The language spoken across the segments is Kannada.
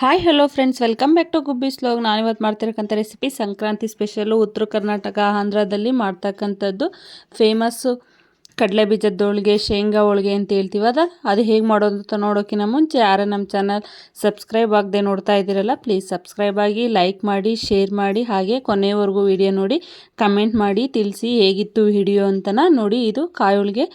Hi hello friends welcome back to Gubbi vlog ನಾನಿವತ್ತು ಮಾಡ್ತಿರಕ್ಕಂಥ ರೆಸಿಪಿ ಸಂಕ್ರಾಂತಿ ಸ್ಪೆಷಲು ಉತ್ತರ ಕರ್ನಾಟಕ, ಆಂಧ್ರದಲ್ಲಿ ಮಾಡ್ತಕ್ಕಂಥದ್ದು. ಫೇಮಸ್ಸು ಕಡಲೆ ಬೀಜದ ಹೋಳಿಗೆ, ಶೇಂಗಾ ಹೋಳಿಗೆ ಅಂತ ಹೇಳ್ತೀವಿ. ಅದ, ಅದು ಹೇಗೆ ಮಾಡೋದು ಅಂತ ನೋಡೋಕ್ಕಿಂತ ಮುಂಚೆ ಯಾರು ನಮ್ಮ ಚಾನಲ್ ಸಬ್ಸ್ಕ್ರೈಬ್ ಆಗದೆ ನೋಡ್ತಾ ಇದ್ದೀರಲ್ಲ ಪ್ಲೀಸ್ ಸಬ್ಸ್ಕ್ರೈಬ್ ಆಗಿ ಲೈಕ್ ಮಾಡಿ ಶೇರ್ ಮಾಡಿ, ಹಾಗೆ ಕೊನೆಯವರೆಗೂ ವಿಡಿಯೋ ನೋಡಿ ಕಮೆಂಟ್ ಮಾಡಿ, ತಿಳಿಸಿ ಹೇಗಿತ್ತು ವಿಡಿಯೋ ಅಂತನ ನೋಡಿ ಇದು ಕಾಯಿ ಹೋಳಿಗೆ.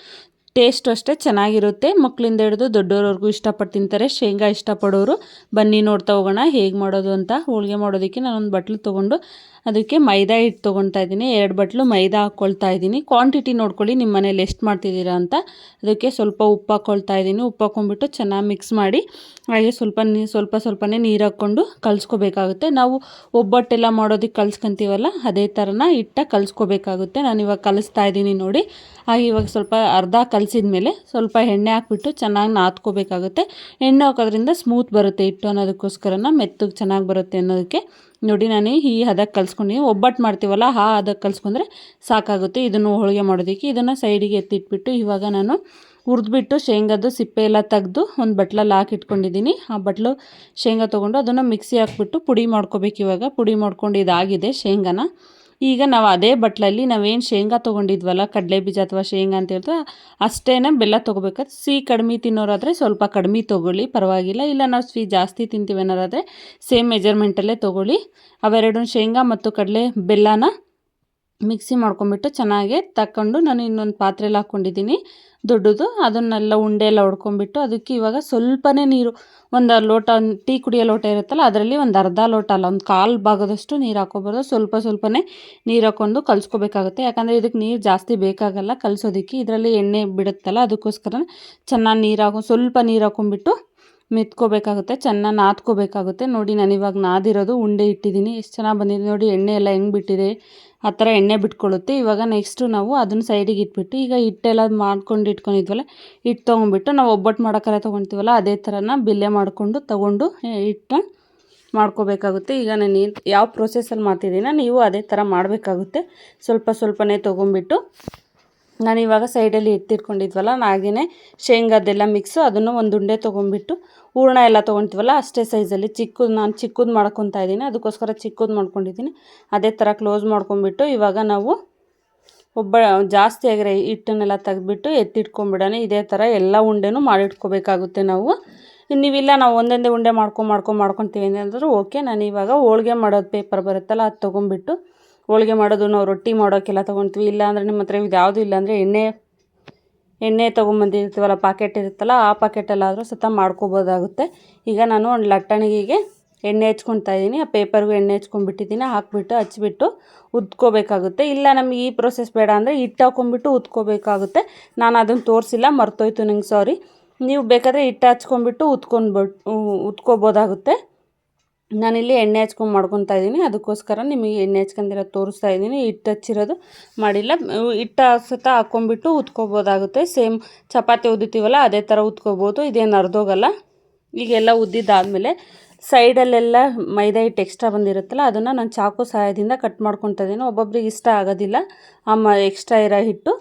ಟೇಸ್ಟ್ ಅಷ್ಟೇ ಚೆನ್ನಾಗಿರುತ್ತೆ. ಮಕ್ಕಳಿಂದ ಹಿಡಿದು ದೊಡ್ಡೋರವ್ರಿಗೂ ಇಷ್ಟಪಟ್ಟು ತಿಂತಾರೆ. ಶೇಂಗಾ ಇಷ್ಟಪಡೋರು. ಬನ್ನಿ ನೋಡ್ತಾ ಹೋಗೋಣ ಹೇಗೆ ಮಾಡೋದು ಅಂತ. ಹೋಳಿಗೆ ಮಾಡೋದಕ್ಕೆ ನಾನೊಂದು ಬಟ್ಲು ತೊಗೊಂಡು ಅದಕ್ಕೆ ಮೈದಾ ಹಿಟ್ಟು ತೊಗೊಳ್ತಾ ಇದ್ದೀನಿ. ಎರಡು ಬಟ್ಲು ಮೈದಾ ಹಾಕ್ಕೊಳ್ತಾ ಇದ್ದೀನಿ. ಕ್ವಾಂಟಿಟಿ ನೋಡ್ಕೊಳ್ಳಿ ನಿಮ್ಮ ಮನೇಲಿ ಎಷ್ಟು ಮಾಡ್ತಿದ್ದೀರಾ ಅಂತ. ಅದಕ್ಕೆ ಸ್ವಲ್ಪ ಉಪ್ಪು ಹಾಕ್ಕೊಳ್ತಾ ಇದ್ದೀನಿ. ಉಪ್ಪು ಹಾಕ್ಕೊಂಡ್ಬಿಟ್ಟು ಚೆನ್ನಾಗಿ ಮಿಕ್ಸ್ ಮಾಡಿ ಹಾಗೆ ಸ್ವಲ್ಪ ನೀ, ಸ್ವಲ್ಪ ಸ್ವಲ್ಪನೇ ನೀರು ಹಾಕ್ಕೊಂಡು ಕಲಿಸ್ಕೋಬೇಕಾಗುತ್ತೆ. ನಾವು ಒಬ್ಬಟ್ಟೆಲ್ಲ ಮಾಡೋದಕ್ಕೆ ಕಲ್ಸ್ಕೊತೀವಲ್ಲ, ಅದೇ ಥರನ ಹಿಟ್ಟ ಕಲಿಸ್ಕೋಬೇಕಾಗುತ್ತೆ. ನಾನು ಇವಾಗ ಕಲಿಸ್ತಾ ಇದ್ದೀನಿ ನೋಡಿ. ಹಾಗೆ ಇವಾಗ ಸ್ವಲ್ಪ ಅರ್ಧ ಕಲಸಿದ ಮೇಲೆ ಸ್ವಲ್ಪ ಎಣ್ಣೆ ಹಾಕ್ಬಿಟ್ಟು ಚೆನ್ನಾಗಿ ನಾದ್ಕೋಬೇಕಾಗುತ್ತೆ. ಎಣ್ಣೆ ಹಾಕೋದ್ರಿಂದ ಸ್ಮೂತ್ ಬರುತ್ತೆ ಹಿಟ್ಟು ಅನ್ನೋದಕ್ಕೋಸ್ಕರನ ಮೆತ್ತಗೆ ಚೆನ್ನಾಗಿ ಬರುತ್ತೆ ಅನ್ನೋದಕ್ಕೆ. ನೋಡಿ, ನಾನು ಈ ಹದಕ್ಕೆ ಕಲ್ಸ್ಕೊಂಡಿದ್ದೀನಿ ಒಬ್ಬಟ್ಟು ಮಾಡ್ತೀವಲ್ಲ, ಆ ಹದಕ್ಕೆ ಕಲ್ಸ್ಕೊಂಡ್ರೆ ಸಾಕಾಗುತ್ತೆ. ಇದನ್ನು ಹೋಳಿಗೆ ಮಾಡೋದಕ್ಕೆ. ಇದನ್ನು ಸೈಡಿಗೆ ಎತ್ತಿಟ್ಬಿಟ್ಟು ಇವಾಗ ನಾನು ಹುರಿದ್ಬಿಟ್ಟು ಶೇಂಗಾದು ಸಿಪ್ಪೆ ಎಲ್ಲ ತೆಗೆದು ಒಂದು ಬಟ್ಲಲ್ಲಿ ಹಾಕಿಟ್ಕೊಂಡಿದ್ದೀನಿ ಆ ಬಟ್ಲು ಶೇಂಗಾ ತೊಗೊಂಡು ಅದನ್ನು ಮಿಕ್ಸಿ ಹಾಕ್ಬಿಟ್ಟು ಪುಡಿ ಮಾಡ್ಕೋಬೇಕು ಇವಾಗ. ಪುಡಿ ಮಾಡ್ಕೊಂಡು ಇದಾಗಿದೆ ಶೇಂಗಾನ. ಈಗ ನಾವು ಅದೇ ಬಟ್ಲಲ್ಲಿ ನಾವೇನು ಶೇಂಗಾ ತೊಗೊಂಡಿದ್ವಲ್ಲ, ಕಡಲೆ ಬೀಜ ಅಥವಾ ಶೇಂಗಾ ಅಂತ ಹೇಳ್ತಾ ಅಷ್ಟೇ ಬೆಲ್ಲ ತೊಗೋಬೇಕಾದ್ರೆ ಸಿಹಿ ಕಡಿಮೆ ತಿನ್ನೋರಾದರೆ ಸ್ವಲ್ಪ ಕಡಿಮೆ ತೊಗೊಳ್ಳಿ, ಪರವಾಗಿಲ್ಲ. ಇಲ್ಲ, ನಾವು ಸ್ವೀ ಜಾಸ್ತಿ ತಿಂತೀವಿ ಅನ್ನೋರಾದರೆ ಸೇಮ್ ಮೆಜರ್ಮೆಂಟಲ್ಲೇ ತೊಗೊಳ್ಳಿ. ಅವೆರಡು ಶೇಂಗಾ ಮತ್ತು ಕಡಲೆ ಬೆಲ್ಲನ ಮಿಕ್ಸಿ ಮಾಡ್ಕೊಂಬಿಟ್ಟು ಚೆನ್ನಾಗಿ ತಕ್ಕೊಂಡು ನಾನು ಇನ್ನೊಂದು ಪಾತ್ರೆಲಿ ಹಾಕ್ಕೊಂಡಿದ್ದೀನಿ. ದೊಡ್ಡದು, ಅದನ್ನೆಲ್ಲ ಉಂಡೆ ಎಲ್ಲ ಹೊಡ್ಕೊಂಬಿಟ್ಟು ಅದಕ್ಕೆ ಇವಾಗ ಸ್ವಲ್ಪನೇ ನೀರು, ಒಂದು ಲೋಟ ಟೀ ಕುಡಿಯೋ ಲೋಟ ಇರುತ್ತಲ್ಲ, ಅದರಲ್ಲಿ ಒಂದು ಅರ್ಧ ಲೋಟ ಅಲ್ಲ, ಒಂದು ಕಾಲು ಭಾಗದಷ್ಟು ನೀರು ಹಾಕೋಬಾರ್ದು ಸ್ವಲ್ಪ ಸ್ವಲ್ಪನೇ ನೀರು ಹಾಕ್ಕೊಂಡು ಕಲಿಸ್ಕೋಬೇಕಾಗುತ್ತೆ. ಯಾಕಂದರೆ ಇದಕ್ಕೆ ನೀರು ಜಾಸ್ತಿ ಬೇಕಾಗಲ್ಲ ಕಲಿಸೋದಕ್ಕೆ. ಇದರಲ್ಲಿ ಎಣ್ಣೆ ಬಿಡುತ್ತಲ್ಲ, ಅದಕ್ಕೋಸ್ಕರ ಚೆನ್ನಾಗಿ ನೀರು ಹಾಕೊ ಸ್ವಲ್ಪ ನೀರು ಹಾಕೊಂಡ್ಬಿಟ್ಟು ಮೆತ್ಕೋಬೇಕಾಗುತ್ತೆ, ಚೆನ್ನಾಗಿ ನಾದ್ಕೋಬೇಕಾಗುತ್ತೆ. ನೋಡಿ, ನಾನು ಇವಾಗ ನಾದಿರೋದು ಉಂಡೆ ಇಟ್ಟಿದ್ದೀನಿ. ಎಷ್ಟು ಚೆನ್ನಾಗಿ ಬಂದಿದೆ ನೋಡಿ, ಎಣ್ಣೆ ಎಲ್ಲ ಹೆಂಗೆ ಬಿಟ್ಟಿದೆ. ಆ ಥರ ಎಣ್ಣೆ ಬಿಟ್ಕೊಳ್ಳುತ್ತೆ. ಇವಾಗ ನೆಕ್ಸ್ಟು ನಾವು ಅದನ್ನು ಸೈಡಿಗೆ ಇಟ್ಬಿಟ್ಟು, ಈಗ ಹಿಟ್ಟೆಲ್ಲ ಮಾಡ್ಕೊಂಡು ಇಟ್ಕೊಂಡಿದ್ವಲ್ಲ ಹಿಟ್ಟು ತೊಗೊಂಡ್ಬಿಟ್ಟು ನಾವು ಒಬ್ಬಟ್ಟು ಮಾಡೋಕ್ಕೆಲ್ಲ ತೊಗೊಳ್ತೀವಲ್ಲ ಅದೇ ಥರನ ಬಿಲ್ಲೆ ಮಾಡಿಕೊಂಡು ತೊಗೊಂಡು ಹಿಟ್ಟು ಮಾಡ್ಕೋಬೇಕಾಗುತ್ತೆ. ಈಗ ನಾನು ಯಾವ ಪ್ರೊಸೆಸಲ್ಲಿ ಮಾಡ್ತಿದ್ದೀನ ನೀವು ಅದೇ ಥರ ಮಾಡಬೇಕಾಗುತ್ತೆ. ಸ್ವಲ್ಪ ಸ್ವಲ್ಪನೇ ತೊಗೊಂಬಿಟ್ಟು ನಾನು ಇವಾಗ ಸೈಡಲ್ಲಿ ಎತ್ತಿಟ್ಕೊಂಡಿದ್ವಲ್ಲ ಹಾಗೆಯೇ ಶೇಂಗಾದೆಲ್ಲ ಮಿಕ್ಸು ಅದನ್ನು ಒಂದು ಉಂಡೆ ತೊಗೊಂಡ್ಬಿಟ್ಟು ಹೂರ್ಣ ಎಲ್ಲ ತೊಗೊತೀವಲ್ಲ ಅಷ್ಟೇ ಸೈಜಲ್ಲಿ ಚಿಕ್ಕದು, ನಾನು ಚಿಕ್ಕದು ಮಾಡ್ಕೊತಾ ಇದ್ದೀನಿ. ಅದಕ್ಕೋಸ್ಕರ ಚಿಕ್ಕದು ಮಾಡ್ಕೊಂಡಿದ್ದೀನಿ. ಅದೇ ಥರ ಕ್ಲೋಸ್ ಮಾಡ್ಕೊಂಬಿಟ್ಟು ಇವಾಗ ನಾವು ಒಬ್ಬ, ಜಾಸ್ತಿ ಆಗಿರೋ ಹಿಟ್ಟನ್ನೆಲ್ಲ ತೆಗೆದ್ಬಿಟ್ಟು ಎತ್ತಿಟ್ಕೊಂಬಿಡೋಣ ಇದೇ ಥರ ಎಲ್ಲ ಉಂಡೆನೂ ಮಾಡಿಟ್ಕೋಬೇಕಾಗುತ್ತೆ ನಾವು. ನೀವಿಲ್ಲ, ನಾವು ಒಂದೊಂದೇ ಉಂಡೆ ಮಾಡ್ಕೊಂಡು ಮಾಡ್ಕೊಂಡು ಮಾಡ್ಕೊತೀವಿ ಅಂದರೆ ಓಕೆ ನಾನು ಇವಾಗ ಹೋಳಿಗೆ ಮಾಡೋದು ಪೇಪರ್ ಬರುತ್ತಲ್ಲ, ಅದು ತೊಗೊಂಬಿಟ್ಟು ಹೋಳ್ಗೆ ಮಾಡೋದು, ನಾವು ರೊಟ್ಟಿ ಮಾಡೋಕ್ಕೆಲ್ಲ ತೊಗೊತೀವಿ. ಇಲ್ಲ ಅಂದರೆ ನಿಮ್ಮ ಹತ್ರ ಇದು ಯಾವುದೂ ಇಲ್ಲ ಅಂದರೆ ಎಣ್ಣೆ ಎಣ್ಣೆ ತೊಗೊಂಬಂದಿರ್ತೀವಲ್ಲ ಪಾಕೆಟ್ ಇರುತ್ತಲ್ಲ, ಆ ಪಾಕೆಟಲ್ಲಾದರೂ ಸತ ಮಾಡ್ಕೋಬೋದಾಗುತ್ತೆ. ಈಗ ನಾನು ಒಂದು ಲಟ್ಟಣಿಗೆಗೆ ಎಣ್ಣೆ ಹಚ್ಕೊತಾ ಇದ್ದೀನಿ ಆ ಪೇಪರ್ಗೂ ಎಣ್ಣೆ ಹಚ್ಕೊಂಡ್ಬಿಟ್ಟಿದ್ದೀನಿ ಹಾಕ್ಬಿಟ್ಟು ಹಚ್ಬಿಟ್ಟು ಉದ್ಕೋಬೇಕಾಗುತ್ತೆ. ಇಲ್ಲ, ನಮಗೆ ಈ ಪ್ರೊಸೆಸ್ ಬೇಡ ಅಂದರೆ ಹಿಟ್ಟು ಹಾಕೊಂಡ್ಬಿಟ್ಟು ಉದ್ಕೋಬೇಕಾಗುತ್ತೆ. ನಾನು ಅದನ್ನು ತೋರಿಸಿಲ್ಲ, ಮರ್ತೋಯ್ತು ನಂಗೆ ಸಾರಿ ನೀವು ಬೇಕಾದರೆ ಹಿಟ್ಟು ಹಚ್ಕೊಂಡ್ಬಿಟ್ಟು ಉತ್ಕೊಂಡ್ಬಿಟ್ಟು ಉತ್ಕೋಬೋದಾಗುತ್ತೆ. ನಾನಿಲ್ಲಿ ಎಣ್ಣೆ ಹಚ್ಕೊಂಡು ಮಾಡ್ಕೊತಾ ಇದ್ದೀನಿ. ಅದಕ್ಕೋಸ್ಕರ ನಿಮಗೆ ಎಣ್ಣೆ ಹಚ್ಕೊಂಡಿರೋ ತೋರಿಸ್ತಾ ಇದ್ದೀನಿ. ಹಿಟ್ಟು ಹಚ್ಚಿರೋದು ಮಾಡಿಲ್ಲ. ಹಿಟ್ಟು ಸತ ಹಾಕ್ಕೊಂಬಿಟ್ಟು ಉತ್ಕೋಬೋದಾಗುತ್ತೆ. ಸೇಮ್ ಚಪಾತಿ ಉದ್ದಿತೀವಲ್ಲ ಅದೇ ಥರ ಉತ್ಕೋಬೋದು. ಇದೇನು ಅರ್ಧೋಗಲ್ಲ. ಈಗೆಲ್ಲ ಉದ್ದಿದ್ದಾದಮೇಲೆ ಸೈಡಲ್ಲೆಲ್ಲ ಮೈದಾ ಹಿಟ್ಟು ಎಕ್ಸ್ಟ್ರಾ ಬಂದಿರುತ್ತಲ್ಲ, ಅದನ್ನು ನಾನು ಚಾಕು ಸಹಾಯದಿಂದ ಕಟ್ ಮಾಡ್ಕೊತಾ ಇದ್ದೀನಿ. ಒಬ್ಬೊಬ್ರಿಗೆ ಇಷ್ಟ ಆಗೋದಿಲ್ಲ. ಅಮ್ಮ ಎಕ್ಸ್ಟ್ರಾ ಇರೋ ಹಿಟ್ಟು.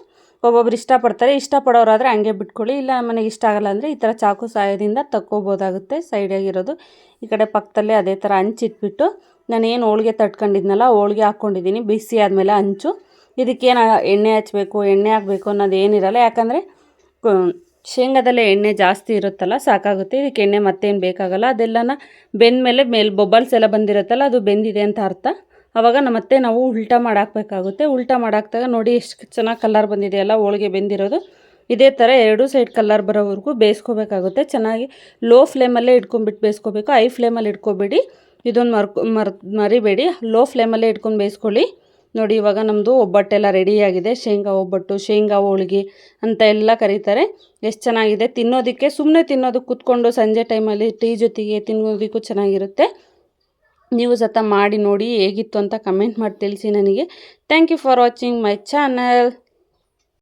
ಒಬ್ಬೊಬ್ರು ಇಷ್ಟಪಡ್ತಾರೆ, ಇಷ್ಟಪಡೋರಾದರೆ ಹಂಗೆ ಬಿಟ್ಕೊಳ್ಳಿ. ಇಲ್ಲ ಮನೆಗೆ ಇಷ್ಟ ಆಗಲ್ಲ ಅಂದರೆ ಈ ಥರ ಚಾಕು ಸಹಾಯದಿಂದ ತಕ್ಕೋಬೋದಾಗುತ್ತೆ ಸೈಡಾಗಿರೋದು ಈ ಕಡೆ ಪಕ್ಕದಲ್ಲೇ ಅದೇ ಥರ ಹಂಚಿಟ್ಬಿಟ್ಟು ನಾನೇನು ಹೋಳಿಗೆ ತಟ್ಕೊಂಡಿದ್ನಲ್ಲ, ಹೋಳಿಗೆ ಹಾಕ್ಕೊಂಡಿದ್ದೀನಿ. ಬಿಸಿ ಆದಮೇಲೆ ಹಂಚು ಇದಕ್ಕೇನು ಎಣ್ಣೆ ಹಚ್ಚಬೇಕು ಎಣ್ಣೆ ಹಾಕಬೇಕು ಅನ್ನೋದು ಏನಿರಲ್ಲ. ಯಾಕಂದರೆ ಶೇಂಗಾದಲ್ಲೇ ಎಣ್ಣೆ ಜಾಸ್ತಿ ಇರುತ್ತಲ್ಲ, ಸಾಕಾಗುತ್ತೆ. ಇದಕ್ಕೆ ಎಣ್ಣೆ ಮತ್ತೇನು ಬೇಕಾಗಲ್ಲ. ಅದೆಲ್ಲನ ಬೆಂದ ಮೇಲೆ ಮೇಲೆ ಬೊಬ್ಬಲ್ಸ್ ಎಲ್ಲ ಬಂದಿರುತ್ತಲ್ಲ, ಅದು ಬೆಂದಿದೆ ಅಂತ ಅರ್ಥ. ಆವಾಗ ಮತ್ತೆ ನಾವು ಉಲ್ಟಾ ಮಾಡಾಕಬೇಕಾಗುತ್ತೆ. ಉಲ್ಟಾ ಮಾಡಾಕ್ದಾಗ ನೋಡಿ ಎಷ್ಟು ಚೆನ್ನಾಗಿ ಕಲರ್ ಬಂದಿದೆಯಲ್ಲ ಹೋಳಿಗೆ ಬೆಂದಿರೋದು. ಇದೇ ಥರ ಎರಡು ಸೈಡ್ ಕಲರ್ ಬರೋವರೆಗೂ ಬೇಯಿಸ್ಕೋಬೇಕಾಗುತ್ತೆ. ಚೆನ್ನಾಗಿ ಲೋ ಫ್ಲೇಮಲ್ಲೇ ಇಟ್ಕೊಂಡ್ಬಿಟ್ಟು ಬೇಯಿಸ್ಕೋಬೇಕು. ಐ ಫ್ಲೇಮಲ್ಲಿ ಇಟ್ಕೊಬೇಡಿ. ಇದೊಂದು ಮರ್ಕೊ ಮರ್ ಮರಿಬೇಡಿ. ಲೋ ಫ್ಲೇಮಲ್ಲೇ ಇಟ್ಕೊಂಡು ಬೇಯಿಸ್ಕೊಳ್ಳಿ. ನೋಡಿ ಇವಾಗ ನಮ್ಮದು ಒಬ್ಬಟ್ಟೆಲ್ಲ ರೆಡಿಯಾಗಿದೆ ಶೇಂಗಾ ಒಬ್ಬಟ್ಟು, ಶೇಂಗಾ ಹೋಳಿಗೆ ಅಂತ ಎಲ್ಲ ಕರೀತಾರೆ. ಎಷ್ಟು ಚೆನ್ನಾಗಿದೆ. ತಿನ್ನೋದಕ್ಕೆ ಸುಮ್ಮನೆ ತಿನ್ನೋದಕ್ಕೆ ಕೂತ್ಕೊಂಡು ಸಂಜೆ ಟೈಮಲ್ಲಿ ಟೀ ಜೊತೆಗೆ ತಿನ್ನೋದಕ್ಕೂ ಚೆನ್ನಾಗಿರುತ್ತೆ. ನೀವು ಸತ ಮಾಡಿ ನೋಡಿ ಹೇಗಿತ್ತು ಅಂತ ಕಮೆಂಟ್ ಮಾಡಿ ತಿಳಿಸಿ ನನಗೆ. Thank you for watching my channel